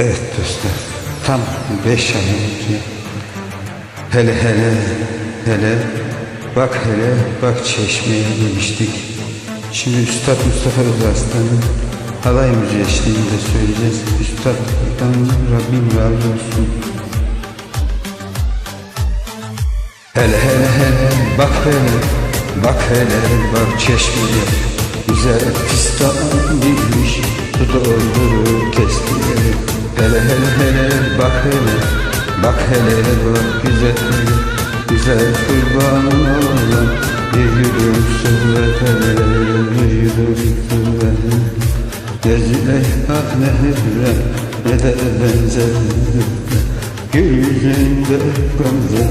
Evet dostlar, tam beş ay önce hele hele hele bak hele bak çeşmeye demiştik. Şimdi Üstad Mustafa Özaslan'ın halay müziği eşliğinde söyleyeceğiz. Üstad'dan Rabbim razı olsun. Hele hele hele bak hele bak hele bak çeşmeye Güzel fistan bilmiş bak hele bak güzel Güzel kurban olan bir su ver hele bir yudum su ver Ne Züleyha nehre ne de benzer yüzünde gamze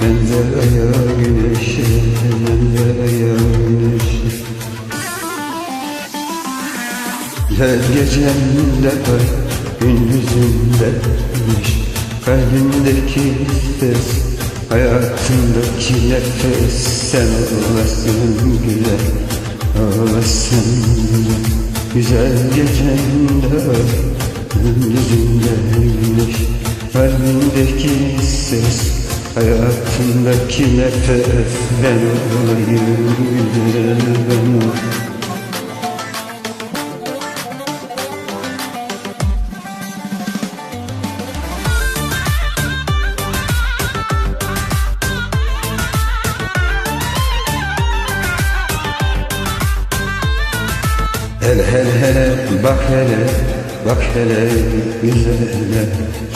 Benzer aya güneşe Benzer aya güneşe Her gecemde var Gündüzümde güneş Kalbimdeki ses Hayatımdaki nefes. Sen olasın güzel Olasın güzel var Gündüzümde güneş. Kalbimdeki ses Hayatımdaki nefes. Ben olayım güzel Hele hele hele bak hele bak hele güzele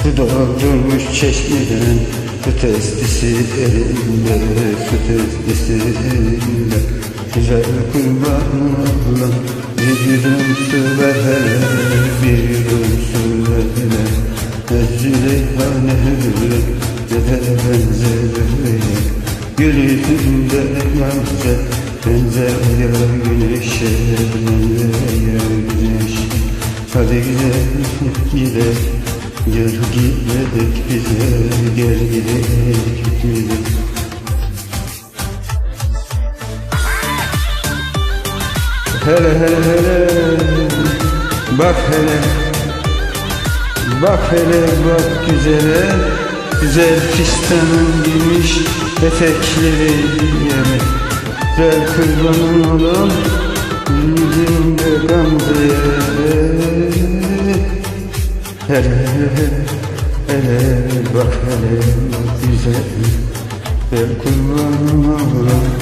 Su doldurmuş çeşmeden su testisi elinde Su testisi elinde. Güzel kurban olan bir yudum su ver hele Bir yudum su ver hele. Ne Züleyha ne hürre ne de benzeri Gül yüzünde gamze benzer ya güneşe benzer güneş. Hadi gidelim gidelim Gel gidelim bize gel gidelim. Gidelim Hele hele hele bak hele. Bak hele bak güzele. Güzel fistanın giymiş etekleri yeme Güzel kurbanın oğlum Yüzünde gamzeye Hele hele bak hele güzel Güzel kurbanın oğlum